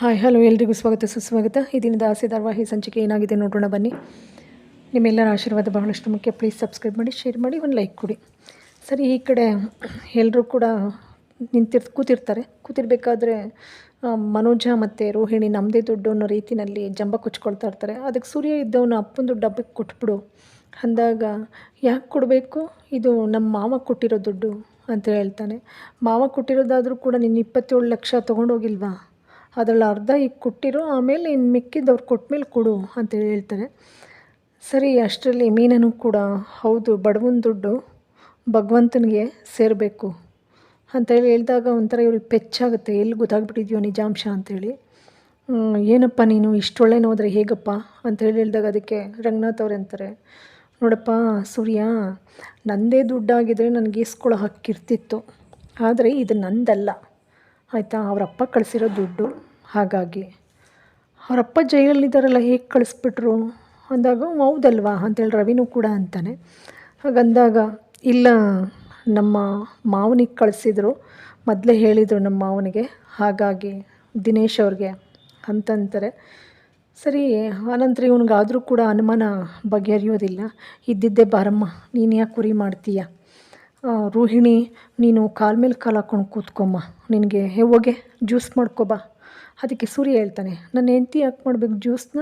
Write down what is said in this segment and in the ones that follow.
Hi, hello, ಎಲ್ರಿಗೂ ಸ್ವಾಗತ, ಸುಸ್ವಾಗತ. ಈ ದಿನದ ಆಸೆ ಧಾರವಾಹಿ ಸಂಚಿಕೆ ಏನಾಗಿದೆ ನೋಡೋಣ ಬನ್ನಿ. ನಿಮ್ಮೆಲ್ಲರ ಆಶೀರ್ವಾದ ಬಹಳಷ್ಟು ಮುಖ್ಯ. ಪ್ಲೀಸ್ ಸಬ್ಸ್ಕ್ರೈಬ್ ಮಾಡಿ ಶೇರ್ ಮಾಡಿ, ಒಂದು ಲೈಕ್ ಕೊಡಿ. ಸರಿ, ಈ ಕಡೆ ಎಲ್ಲರೂ ಕೂಡ ನಿಂತಿರ್, ಕೂತಿರ್ತಾರೆ. ಕೂತಿರ್ಬೇಕಾದ್ರೆ ಮನೋಜ ಮತ್ತು ರೋಹಿಣಿ ನಮ್ಮದೇ ದುಡ್ಡು ಅನ್ನೋ ರೀತಿಯಲ್ಲಿ ಜಂಬ ಕೊಚ್ಕೊಳ್ತಾ ಇರ್ತಾರೆ. ಅದಕ್ಕೆ ಸೂರ್ಯ ಇದ್ದವನು ಅಪ್ಪನ ದುಡ್ಡು ಹಬ್ಬಕ್ಕೆ ಕೊಟ್ಬಿಡು. ಅಂದಾಗ, ಯಾಕೆ ಕೊಡಬೇಕು? ಇದು ನಮ್ಮ ಮಾವ ಕೊಟ್ಟಿರೋ ದುಡ್ಡು ಅಂತ ಹೇಳ್ತಾನೆ. ಮಾವ ಕೊಟ್ಟಿರೋದಾದರೂ ಕೂಡ ನಿನ್ನ ಇಪ್ಪತ್ತೇಳು ಲಕ್ಷ ತೊಗೊಂಡೋಗಿಲ್ವಾ? ಅದರಲ್ಲಿ ಅರ್ಧ ಈಗ ಕೊಟ್ಟಿರೋ ಆಮೇಲೆ ಇನ್ನು ಮಿಕ್ಕಿದ್ದವ್ರು ಕೊಟ್ಮೇಲೆ ಕೊಡು ಅಂತೇಳಿ ಹೇಳ್ತಾರೆ. ಸರಿ ಅಷ್ಟರಲ್ಲಿ ಮೀನನು ಕೂಡ ಹೌದು ಬಡವನ ದುಡ್ಡು ಭಗವಂತನಿಗೆ ಸೇರಬೇಕು ಅಂತೇಳಿ ಹೇಳಿದಾಗ ಒಂಥರ ಇವ್ರಿಗೆ ಪೆಚ್ಚಾಗುತ್ತೆ. ಎಲ್ಲಿ ಗೊತ್ತಾಗ್ಬಿಟ್ಟಿದ್ಯೋ ನಿಜಾಂಶ ಹ್ಮ್, ಏನಪ್ಪ ನೀನು ಇಷ್ಟೊಳ್ಳೆ ಹೋದರೆ ಹೇಗಪ್ಪ ಅಂತೇಳಿ ಹೇಳಿದಾಗ ಅದಕ್ಕೆ ರಂಗನಾಥ್ ಅವ್ರು ಅಂತಾರೆ. ನೋಡಪ್ಪ ಸೂರ್ಯ ನನ್ನದೇ ದುಡ್ಡಾಗಿದ್ದರೆ ನನಗೆ ಈಸ್ಕೊಳ್ಳೋ ಹಕ್ಕಿರ್ತಿತ್ತು. ಆದರೆ ಇದು ನಂದಲ್ಲ. ಆಯಿತಾ ಅವರಪ್ಪ ಕಳಿಸಿರೋ ದುಡ್ಡು. ಹಾಗಾಗಿ ಅವರಪ್ಪ ಜೈಲಲ್ಲಿದ್ದಾರಲ್ಲ, ಹೇಗೆ ಕಳಿಸ್ಬಿಟ್ರು? ಅಂದಾಗ ಹೌದಲ್ವಾ? ಅಂತೇಳಿ ರವಿನೂ ಕೂಡ ಅಂತಾನೆ. ಹಾಗಂದಾಗ, ಇಲ್ಲ, ನಮ್ಮ ಮಾವನಿಗೆ ಕಳಿಸಿದ್ರು. ಮೊದಲೇ ಹೇಳಿದರು ನಮ್ಮ ಮಾವನಿಗೆ. ಹಾಗಾಗಿ ದಿನೇಶ್ ಅವ್ರಿಗೆ ಅಂತಂತಾರೆ. ಸರಿ ಆನಂತರ ಇವನಿಗಾದರೂ ಕೂಡ ಅನುಮಾನ ಬಗೆಹರಿಯೋದಿಲ್ಲ. ಇದ್ದಿದ್ದೆ ಬಾರಮ್ಮ, ನೀನು ಯಾಕೆ ಕುರಿ ಮಾಡ್ತೀಯ? ರೋಹಿಣಿ, ನೀನು ಕಾಲ ಮೇಲೆ ಕಾಲು ಹಾಕ್ಕೊಂಡು ಕೂತ್ಕೊಮ್ಮ. ನಿನಗೆ ಹೋಗೆ, ಜ್ಯೂಸ್ ಮಾಡ್ಕೊಬಾ ಅದಕ್ಕೆ ಸೂರ್ಯ ಹೇಳ್ತಾನೆ, ನನ್ನ ಹೆಂಡತಿ ಯಾಕೆ ಮಾಡಬೇಕು ಜ್ಯೂಸ್ನ?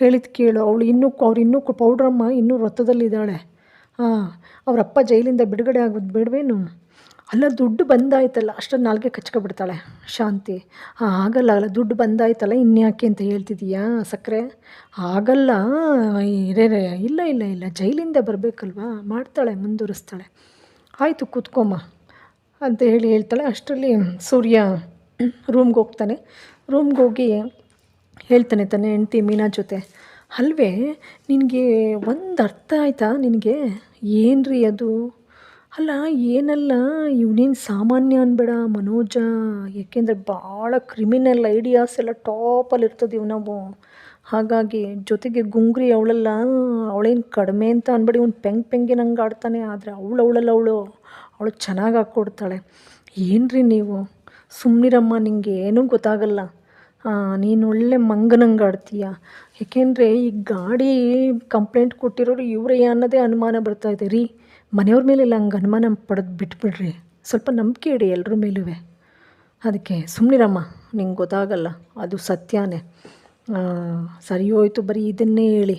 ಹೇಳಿದ ಕೇಳು, ಅವಳು ಇನ್ನೂ ಅವ್ರು ಇನ್ನೂ ಪೌಡ್ರಮ್ಮ ಇನ್ನೂ ವೃತ್ತದಲ್ಲಿದ್ದಾಳೆ ಹಾಂ ಅವರಪ್ಪ ಜೈಲಿಂದ ಬಿಡುಗಡೆ ಆಗೋದು ಬೇಡವೇನು? ಅಲ್ಲ, ದುಡ್ಡು ಬಂದಾಯ್ತಲ್ಲ, ಅಷ್ಟೊಂದು ನಾಲ್ಗೆ ಕಚ್ಕೊಬಿಡ್ತಾಳೆ ಶಾಂತಿ. ಹಾಂ ಆಗಲ್ಲ, ಅಲ್ಲ, ದುಡ್ಡು ಬಂದಾಯ್ತಲ್ಲ ಇನ್ಯಾಕೆ ಅಂತ ಹೇಳ್ತಿದ್ದೀಯಾ ಸಕ್ಕರೆ? ಆಗಲ್ಲ ರೇ ಇಲ್ಲ ಇಲ್ಲ ಇಲ್ಲ, ಜೈಲಿಂದ ಬರಬೇಕಲ್ವಾ? ಮಾಡ್ತಾಳೆ, ಮುಂದುವರಿಸ್ತಾಳೆ. ಆಯಿತು ಕೂತ್ಕೊಮ್ಮ ಅಂತ ಹೇಳಿ ಹೇಳ್ತಾಳೆ. ಅಷ್ಟರಲ್ಲಿ ಸೂರ್ಯ ರೂಮ್ಗೆ ಹೋಗ್ತಾನೆ. ರೂಮ್ಗೆ ಹೋಗಿ ಹೇಳ್ತಾನೆ ತನ್ನ ಹೆಂಡ್ತಿ ಮೀನಾ ಜೊತೆ, ಅಲ್ವೇ, ನಿನಗೆ ಒಂದು ಅರ್ಥ ಆಯಿತಾ ನಿನಗೆ? ಏನ್ರಿ ಅದು? ಅಲ್ಲ, ಏನಲ್ಲ, ಇವನೇನು ಸಾಮಾನ್ಯ ಅನ್ಬೇಡ, ಮನೋಜ, ಏಕೆಂದರೆ ಭಾಳ ಕ್ರಿಮಿನಲ್ ಐಡಿಯಾಸ್ ಎಲ್ಲ ಟಾಪಲ್ಲಿ ಇರ್ತದೆ ನಾವು. ಹಾಗಾಗಿ ಜೊತೆಗೆ ಗುಂಗ್ರಿ ಅವಳಲ್ಲ, ಅವಳೇನು ಕಡಿಮೆ ಅಂತ ಅನ್ಬೇಡಿ, ಇವ್ನು ಪೆಂಗ್ ಪೆಂಗಿನಂಗೆ ಆಡ್ತಾನೆ, ಆದರೆ ಅವಳು, ಅವಳಲ್ಲ ಅವಳು. ಅವಳು ಚೆನ್ನಾಗಿ ಹಾಕ್ಕೊಡ್ತಾಳೆ ಏನ್ರಿ ನೀವು? ಸುಮ್ಮನಿರಮ್ಮ ನಿಂಗೆ ಏನೂ ಗೊತ್ತಾಗಲ್ಲ. ನೀನು ಒಳ್ಳೆ ಮಂಗನಂಗೆ ಆಡ್ತೀಯ. ಏಕೆಂದರೆ ಈ ಗಾಡಿ ಕಂಪ್ಲೇಂಟ್ ಕೊಟ್ಟಿರೋರು ಇವರೇ ಅನ್ನೋದೇ ಅನುಮಾನ ಬರ್ತಾ ಇದೆ. ರೀ, ಮನೆಯವ್ರ ಮೇಲೆಲ್ಲ ಹಂಗೆ ಅನುಮಾನ ಪಡೆದು ಬಿಟ್ಬಿಡ್ರಿ. ಸ್ವಲ್ಪ ನಂಬಿಕೆ ಇಡಿ ಎಲ್ಲರ ಮೇಲೂ ಅದಕ್ಕೆ ಸುಮ್ಮನಿರಮ್ಮ ನಿಂಗೆ ಗೊತ್ತಾಗಲ್ಲ. ಅದು ಸತ್ಯನೇ. ಸರಿ ಹೋಯ್ತು, ಬರೀ ಇದನ್ನೇ ಹೇಳಿ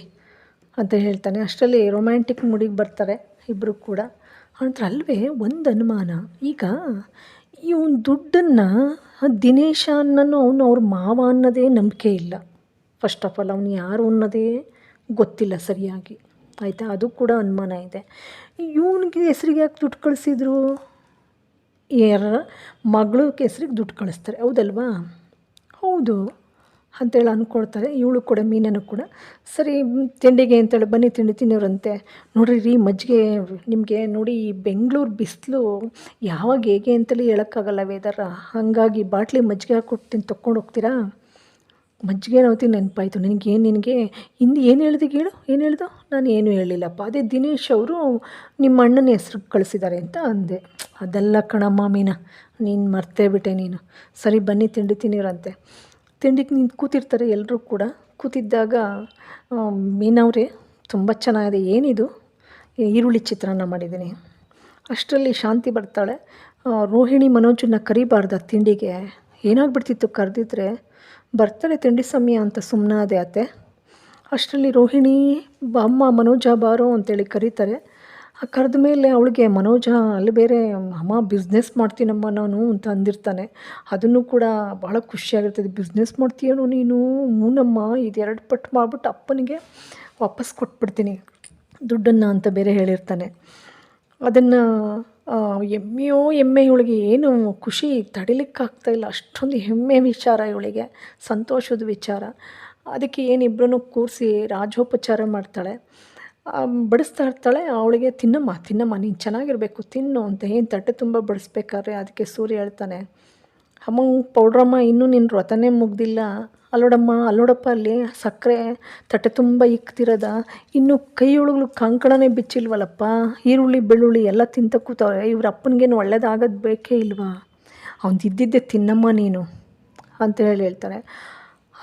ಅಂತ ಹೇಳ್ತಾನೆ. ಅಷ್ಟರಲ್ಲಿ ರೊಮ್ಯಾಂಟಿಕ್ ಮುಡಿಗೆ ಬರ್ತಾರೆ ಇಬ್ಬರು ಕೂಡ. ಅಂತ ಅಲ್ವೇ ಒಂದು ಅನುಮಾನ. ಈಗ ಇವನ್ ದುಡ್ಡನ್ನು ದಿನೇಶ ಅನ್ನೋನು ಅವನು ಅವ್ರ ಮಾವ ಅನ್ನೋದೇ ನಂಬಿಕೆ ಇಲ್ಲ. ಫಸ್ಟ್ ಆಫ್ ಆಲ್ ಅವನು ಯಾರು ಅನ್ನೋದೇ ಗೊತ್ತಿಲ್ಲ ಸರಿಯಾಗಿ. ಆಯಿತಾ? ಅದು ಕೂಡ ಅನುಮಾನ ಇದೆ. ಇವನಿಗೆ ಹೆಸ್ರಿಗೆ ಯಾಕೆ ದುಡ್ಡು ಕಳಿಸಿದ್ರು? ಯಾರ ಮಗಳಿಗೆ ಹೆಸ್ರಿಗೆ ದುಡ್ಡು ಕಳಿಸ್ತಾರೆ. ಹೌದಲ್ವಾ? ಹೌದು. ಅಂತೇಳಿ ಅಂದ್ಕೊಳ್ತಾರೆ. ಇವಳು ಕೂಡ ಮೀನನ್ನು ಕೂಡ. ಸರಿ, ತಿಂಡಿಗೆ ಅಂತೇಳಿ ಬನ್ನಿ ತಿಂಡಿ ತಿನ್ನೋರಂತೆ ನೋಡ್ರಿ, ರೀ, ಮಜ್ಜಿಗೆ ನಿಮಗೆ ನೋಡಿ ಈ ಬೆಂಗಳೂರು ಬಿಸಿಲು ಯಾವಾಗ ಹೇಗೆ ಅಂತೇಳಿ ಹೇಳೋಕ್ಕಾಗಲ್ಲ ವೇದರ ಹಾಗಾಗಿ ಬಾಟ್ಲಿ ಮಜ್ಜಿಗೆ ಹಾಕ್ಕೊಡ್ತೀನಿ ತೊಗೊಂಡು ಹೋಗ್ತೀರಾ? ಮಜ್ಜಿಗೆ ನವತಿ ನೆನಪಾಯಿತು ನಿನಗೇನು ನಿನಗೆ. ಹಿಂದೆ ಏನು ಹೇಳ್ದೆ ಹೇಳು ಏನು ಹೇಳ್ದು? ನಾನು ಏನೂ ಹೇಳಿಲ್ಲಪ್ಪ. ಅದೇ ದಿನೇಶ್ ಅವರು ನಿಮ್ಮ ಅಣ್ಣನ ಹೆಸ್ರು ಕಳಿಸಿದ್ದಾರೆ ಅಂತ ಅಂದೆ. ಅದೆಲ್ಲ ಕಣಮ್ಮ ಮೀನಾ, ನೀನು ಮರ್ತೇ ಬಿಟ್ಟೆ ನೀನು. ಸರಿ, ಬನ್ನಿ ತಿಂಡಿ ತಿನ್ನಿರಂತೆ ತಿಂಡಿಗೆ ನಿಂತು ಕೂತಿರ್ತಾರೆ ಎಲ್ಲರೂ ಕೂಡ. ಕೂತಿದ್ದಾಗ ಮೀನವರೇ, ತುಂಬ ಚೆನ್ನಾಗಿದೆ. ಏನಿದು? ಈರುಳ್ಳಿ ಚಿತ್ರಾನ್ನ ಮಾಡಿದ್ದೀನಿ. ಅಷ್ಟರಲ್ಲಿ ಶಾಂತಿ ಬರ್ತಾಳೆ. ರೋಹಿಣಿ ಮನೋಜನ್ನ ಕರಿಬಾರ್ದ ತಿಂಡಿಗೆ. ಏನಾಗ್ಬಿಡ್ತಿತ್ತು ಕರೆದಿದ್ರೆ, ಬರ್ತಾರೆ ತಿಂಡಿ ಸಮಯ ಅಂತ ಸುಮ್ಮನಾದೆ ಅತ್ತೆ. ಅಷ್ಟರಲ್ಲಿ ರೋಹಿಣಿ, ಅಮ್ಮ ಮನೋಜ ಬಾರೋ ಅಂತೇಳಿ ಕರೀತಾರೆ. ಕರೆದ ಮೇಲೆ ಅವಳಿಗೆ ಮನೋಜ, ಅಲ್ಲಿ ಬೇರೆ ಅಮ್ಮ ಬಿಸ್ನೆಸ್ ಮಾಡ್ತೀನಮ್ಮ ನಾನು ಅಂತ ಅಂದಿರ್ತಾನೆ. ಅದನ್ನು ಕೂಡ ಭಾಳ ಖುಷಿಯಾಗಿರ್ತದೆ ಬಿಸ್ನೆಸ್ ಮಾಡ್ತೀಯೋ ನೀನು? ಮೂನಮ್ಮ ಇದೆರಡು ಪಟ್ಟು ಮಾಡಿಬಿಟ್ಟು ಅಪ್ಪನಿಗೆ ವಾಪಸ್ ಕೊಟ್ಬಿಡ್ತೀನಿ. ದುಡ್ಡನ್ನು ಅಂತ ಬೇರೆ ಹೇಳಿರ್ತಾನೆ. ಅದನ್ನು ಎಮ್ಮೆಯೋ ಎಮ್ಮೆ ಇವಳಿಗೆ ಏನು ಖುಷಿ ತಡಿಲಿಕ್ಕಾಗ್ತಾ ಇಲ್ಲ. ಅಷ್ಟೊಂದು ಹೆಮ್ಮೆ ವಿಚಾರ ಇವಳಿಗೆ, ಸಂತೋಷದ ವಿಚಾರ. ಅದಕ್ಕೆ ಏನಿಬ್ಬರನ್ನು ಕೂರಿಸಿ ರಾಜೋಪಚಾರ ಮಾಡ್ತಾಳೆ. ಬಡಿಸ್ತಾ ಇರ್ತಾಳೆ ಅವಳಿಗೆ ತಿನ್ನಮ್ಮ ತಿನ್ನಮ್ಮ, ನೀನು ಚೆನ್ನಾಗಿರಬೇಕು, ತಿನ್ನು ಅಂತ ಏನು ತಟ್ಟೆ ತುಂಬ ಬಡಿಸ್ಬೇಕಾದ್ರೆ ಅದಕ್ಕೆ ಸೂರ್ಯ ಹೇಳ್ತಾನೆ, ಅಮ್ಮ ಪೌಡ್ರಮ್ಮ ಇನ್ನೂ ನಿನ್ನ ವ್ರತನೇ ಮುಗ್ದಿಲ್ಲ. ಅಲ್ಲೋಡಮ್ಮ, ಅಲ್ಲೋಡಪ್ಪ, ಅಲ್ಲಿ ಸಕ್ಕರೆ ತಟ್ಟೆ ತುಂಬ ಇಕ್ತಿರೋದ. ಇನ್ನು ಕೈಯೊಳಗಳು ಕಂಕಣನೇ ಬಿಚ್ಚಿಲ್ವಲ್ಲಪ್ಪ. ಈರುಳ್ಳಿ, ಬೆಳ್ಳುಳ್ಳಿ ಎಲ್ಲ ತಿಂತ ಕೂತವ್ರೆ. ಇವ್ರ ಅಪ್ಪನಿಗೇನು ಒಳ್ಳೇದಾಗೋದು ಬೇಕೇ ಇಲ್ವಾ? ಅವ್ನು ಇದ್ದಿದ್ದೆ ತಿನ್ನಮ್ಮ ನೀನು. ಅಂತ ಹೇಳಿ ಹೇಳ್ತಾನೆ.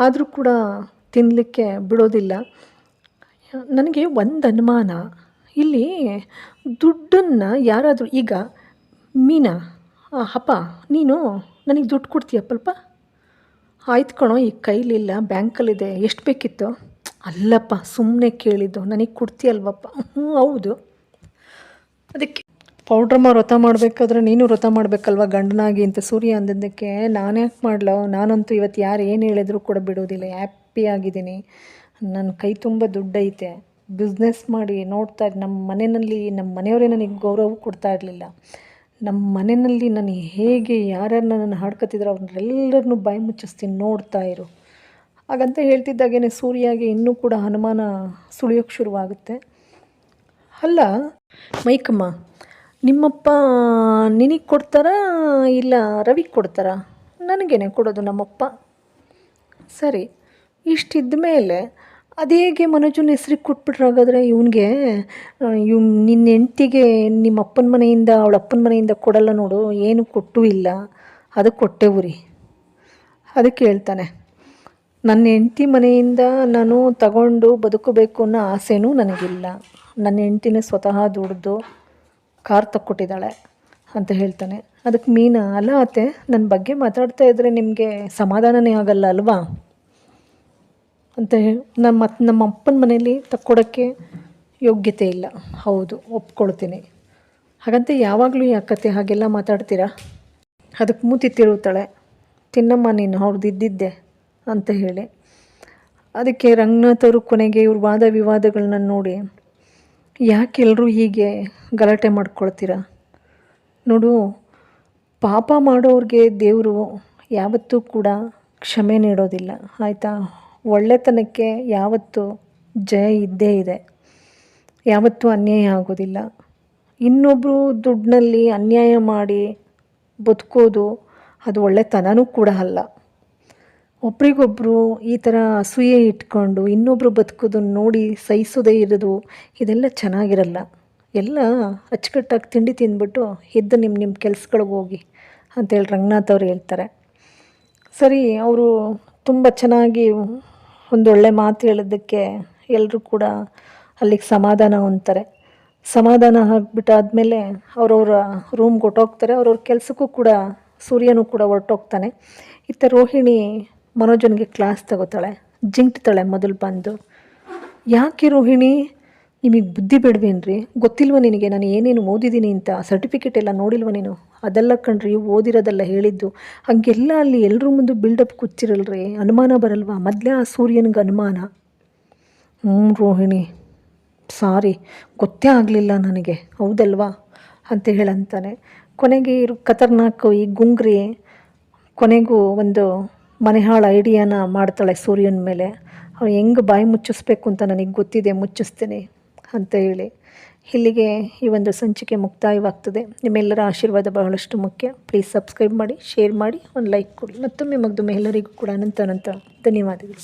ಆದರೂ ಕೂಡ ತಿನ್ನಲಿಕ್ಕೆ ಬಿಡೋದಿಲ್ಲ. ನನಗೆ ಒಂದು ಅನುಮಾನ. ಇಲ್ಲಿ ದುಡ್ಡನ್ನು ಯಾರಾದರೂ, ಈಗ ಮೀನಾ ಹಪ್ಪ ನೀನು ನನಗೆ ದುಡ್ಡು ಕೊಡ್ತೀಯಪ್ಪಲ್ಪ ಆಯ್ತು ಕಣೋ ಈಗ ಕೈಲಿಲ್ಲ ಬ್ಯಾಂಕಲ್ಲಿದೆ, ಎಷ್ಟು ಬೇಕಿತ್ತು? ಅಲ್ಲಪ್ಪ ಸುಮ್ಮನೆ ಕೇಳಿದ್ದು, ನನಗೆ ಕೊಡ್ತೀಯಲ್ವಪ್ಪ ಹ್ಞೂ ಹೌದು. ಅದಕ್ಕೆ ಪೌಡ್ರಮ್ಮ ವ್ರತ ಮಾಡಬೇಕಾದ್ರೆ ನೀನು ವ್ರತ ಮಾಡಬೇಕಲ್ವ, ಗಂಡನಾಗಿ ಅಂತ ಸೂರ್ಯ ಅಂದಿದ್ದಕ್ಕೆ? ನಾನು ಯಾಕೆ ಮಾಡಲೋ? ನಾನಂತೂ ಇವತ್ತು ಯಾರು ಏನು ಹೇಳಿದ್ರು ಕೂಡ ಬಿಡೋದಿಲ್ಲ, ಹ್ಯಾಪಿ ಆಗಿದ್ದೀನಿ. ನನ್ನ ಕೈ ತುಂಬ ದುಡ್ಡೈತೆ. ಬಿಸ್ನೆಸ್ ಮಾಡಿ ನೋಡ್ತಾ ನಮ್ಮ ಮನೆಯಲ್ಲಿ ನಮ್ಮ ಮನೆಯವರೇ ನನಗೆ ಗೌರವ ಕೊಡ್ತಾ ಇರಲಿಲ್ಲ. ನಮ್ಮ ಮನೆಯಲ್ಲಿ ನಾನು ಹೇಗೆ ಯಾರ್ಯಾರು ನನ್ನನ್ನು ಹಾಡ್ಕೊತಿದ್ರು ಅವ್ರನ್ನೆಲ್ಲರನ್ನೂ ಬಾಯಿ ಮುಚ್ಚಿಸ್ತೀನಿ ನೋಡ್ತಾ ಇರು. ಹಾಗಂತ ಹೇಳ್ತಿದ್ದಾಗೇನೆ ಸೂರ್ಯಾಗೆ ಇನ್ನೂ ಕೂಡ ಹನುಮಾನ ಸುಳಿಯೋಕ್ಕೆ ಶುರುವಾಗುತ್ತೆ. ಅಲ್ಲ, ಮೈಕಮ್ಮ, ನಿಮ್ಮಪ್ಪ ನಿನಗೆ ಕೊಡ್ತಾರಾ ಇಲ್ಲ ರವಿಗೆ ಕೊಡ್ತಾರಾ? ನನಗೇನೆ ಕೊಡೋದು ನಮ್ಮಪ್ಪ. ಸರಿ ಇಷ್ಟಿದ್ದ ಮೇಲೆ ಅದೇಗೆ ಮನೋಜನ ಹೆಸ್ರಿಗೆ ಕೊಟ್ಬಿಟ್ರೆ ಹಾಗಾದರೆ ಇವನಿಗೆ? ಇವ್ ನಿನ್ನ ಹೆಂಡ್ತಿಗೆ ನಿಮ್ಮ ಅಪ್ಪನ ಮನೆಯಿಂದ, ಅವಳ ಅಪ್ಪನ ಮನೆಯಿಂದ ಕೊಡಲ್ಲ ನೋಡು, ಏನು ಕೊಟ್ಟೂ ಇಲ್ಲ. ಅದಕ್ಕೆ ಕೊಟ್ಟೆ ಉರಿ ಅದಕ್ಕೆ ಹೇಳ್ತಾನೆ, ನನ್ನ ಹೆಂಡ್ತಿ ಮನೆಯಿಂದ ನಾನು ತಗೊಂಡು ಬದುಕಬೇಕು ಅನ್ನೋ ಆಸೆನೂ ನನಗಿಲ್ಲ. ನನ್ನ ಹೆಂಡ್ತಿನೇ ಸ್ವತಃ ದುಡ್ದು ಕಾರ್ ತಕ್ಕೊಟ್ಟಿದ್ದಾಳೆ, ಅಂತ ಹೇಳ್ತಾನೆ. ಅದಕ್ಕೆ ಮೀನಾ, ಅಲ್ಲ ಅತ್ತೆ ನನ್ನ ಬಗ್ಗೆ ಮಾತಾಡ್ತಾ ಇದ್ದರೆ ನಿಮಗೆ ಸಮಾಧಾನನೇ ಆಗಲ್ಲ ಅಲ್ವಾ? ಅಂತ ಹೇಳಿ ನಮ್ಮ ನಮ್ಮ ಅಪ್ಪನ ಮನೆಯಲ್ಲಿ ತಕ್ಕೊಡೋಕ್ಕೆ ಯೋಗ್ಯತೆ ಇಲ್ಲ. ಹೌದು, ಒಪ್ಕೊಳ್ತೀನಿ. ಹಾಗಂತ ಯಾವಾಗಲೂ ಯಾಕತ್ತೆ ಹಾಗೆಲ್ಲ ಮಾತಾಡ್ತೀರಾ? ಅದಕ್ಕೆ ಮೂತಿ ತಿಳುತ್ತಾಳೆ ತಿನ್ನಮ್ಮ, ನೀನು ಅವ್ರದ್ದು ಇದ್ದಿದ್ದೆ ಅಂತ ಹೇಳಿ. ಅದಕ್ಕೆ ರಂಗನಾಥ್ ಕೊನೆಗೆ ಇವ್ರ ವಾದ ವಿವಾದಗಳನ್ನ ನೋಡಿ, ಯಾಕೆ ಎಲ್ಲರೂ ಹೀಗೆ ಗಲಾಟೆ ಮಾಡ್ಕೊಳ್ತೀರಾ? ನೋಡು, ಪಾಪ ಮಾಡೋರಿಗೆ ದೇವರು ಯಾವತ್ತೂ ಕೂಡ ಕ್ಷಮೆ ನೀಡೋದಿಲ್ಲ. ಆಯಿತಾ? ಒಳ್ಳೆತನಕ್ಕೆ ಯಾವತ್ತೂ ಜಯ ಇದ್ದೇ ಇದೆ. ಯಾವತ್ತೂ ಅನ್ಯಾಯ ಆಗೋದಿಲ್ಲ. ಇನ್ನೊಬ್ಬರು ದುಡ್ಡಿನಲ್ಲಿ ಅನ್ಯಾಯ ಮಾಡಿ ಬದುಕೋದು ಅದು ಒಳ್ಳೆತನನೂ ಕೂಡ ಅಲ್ಲ. ಒಬ್ರಿಗೊಬ್ಬರು ಈ ಥರ ಅಸೂಯೆ ಇಟ್ಕೊಂಡು ಇನ್ನೊಬ್ಬರು ಬದುಕೋದನ್ನು ನೋಡಿ ಸಹಿಸೋದೇ ಇರೋದು ಇದೆಲ್ಲ ಚೆನ್ನಾಗಿರಲ್ಲ. ಎಲ್ಲ ಅಚ್ಚುಕಟ್ಟಾಗಿ ತಿಂಡಿ ತಿಂದ್ಬಿಟ್ಟು ಎದ್ದು ನಿಮ್ಮ ನಿಮ್ಮ ಕೆಲ್ಸಗಳಿಗೆ ಹೋಗಿ ಅಂತೇಳಿ ರಂಗನಾಥ್ ಅವ್ರು ಹೇಳ್ತಾರೆ. ಸರಿ, ಅವರು ತುಂಬ ಚೆನ್ನಾಗಿ ಒಂದೊಳ್ಳೆ ಮಾತು ಹೇಳಿದ್ದಕ್ಕೆ ಎಲ್ಲರೂ ಕೂಡ ಅಲ್ಲಿಗೆ ಸಮಾಧಾನ ಹೊಂದ್ತಾರೆ. ಸಮಾಧಾನ ಆಗಿಬಿಟ್ಟಾದ್ಮೇಲೆ ಅವ್ರವ್ರ ರೂಮ್ಗೆ ಹೊಟ್ಟೋಗ್ತಾರೆ ಅವ್ರವ್ರ ಕೆಲಸಕ್ಕೂ ಕೂಡ ಸೂರ್ಯನೂ ಕೂಡ ಹೊರಟೋಗ್ತಾನೆ. ಇತ್ತ ರೋಹಿಣಿ ಮನೋಜನಿಗೆ ಕ್ಲಾಸ್ ತಗೋತಾಳೆ. ಜಿಂಕ್ತಾಳೆ ಮೊದಲು ಬಂದು. ಯಾಕೆ ರೋಹಿಣಿ? ನಿಮಗೆ ಬುದ್ಧಿ ಬೇಡವೇನ್ರಿ? ಗೊತ್ತಿಲ್ವ ನಿನಗೆ? ನಾನು ಏನೇನು ಓದಿದ್ದೀನಿ ಅಂತ ಸರ್ಟಿಫಿಕೇಟ್ ಎಲ್ಲ ನೋಡಿಲ್ವ ನೀನು? ಅದೆಲ್ಲ ಕಣ್ರಿ, ಓದಿರೋದೆಲ್ಲ ಹೇಳಿದ್ದು. ಹಾಗೆಲ್ಲ ಅಲ್ಲಿ ಎಲ್ಲರೂ ಮುಂದೆ ಬಿಲ್ಡಪ್ ಕುಚ್ಚಿರಲ್ರಿ. ಅನುಮಾನ ಬರಲ್ವಾ? ಮೊದಲೇ ಆ ಸೂರ್ಯನಿಗೆ ಅನುಮಾನ. ಹ್ಞೂ ರೋಹಿಣಿ, ಸಾರಿ, ಗೊತ್ತೇ ಆಗಲಿಲ್ಲ ನನಗೆ. ಹೌದಲ್ವಾ? ಅಂತ ಹೇಳಂತಾನೆ. ಕೊನೆಗೆ ಇರು, ಖತರ್ನಾಕ್ ಈ ಗುಂಗ್ರಿ ಕೊನೆಗೂ ಒಂದು ಮನೆಹಾಳ ಐಡಿಯಾನ ಮಾಡ್ತಾಳೆ ಸೂರ್ಯನ ಮೇಲೆ. ಅವ್ನು ಹೆಂಗೆ ಬಾಯಿ ಮುಚ್ಚಿಸ್ಬೇಕು ಅಂತ ನನಗೆ ಗೊತ್ತಿದೆ, ಮುಚ್ಚಿಸ್ತೀನಿ. ಅಂತ ಹೇಳಿ. ಇಲ್ಲಿಗೆ ಈ ಒಂದು ಸಂಚಿಕೆ ಮುಕ್ತಾಯವಾಗ್ತದೆ. ನಿಮ್ಮೆಲ್ಲರ ಆಶೀರ್ವಾದ ಬಹಳಷ್ಟು ಮುಖ್ಯ. ಪ್ಲೀಸ್ ಸಬ್ಸ್ಕ್ರೈಬ್ ಮಾಡಿ ಶೇರ್ ಮಾಡಿ, ಒಂದು ಲೈಕ್ ಕೊಡಿ. ಮತ್ತೊಮ್ಮೆ ಮಗದೊಮ್ಮೆ ಎಲ್ಲರಿಗೂ ಕೂಡ ಅನಂತ ಅನಂತ ಧನ್ಯವಾದಗಳು.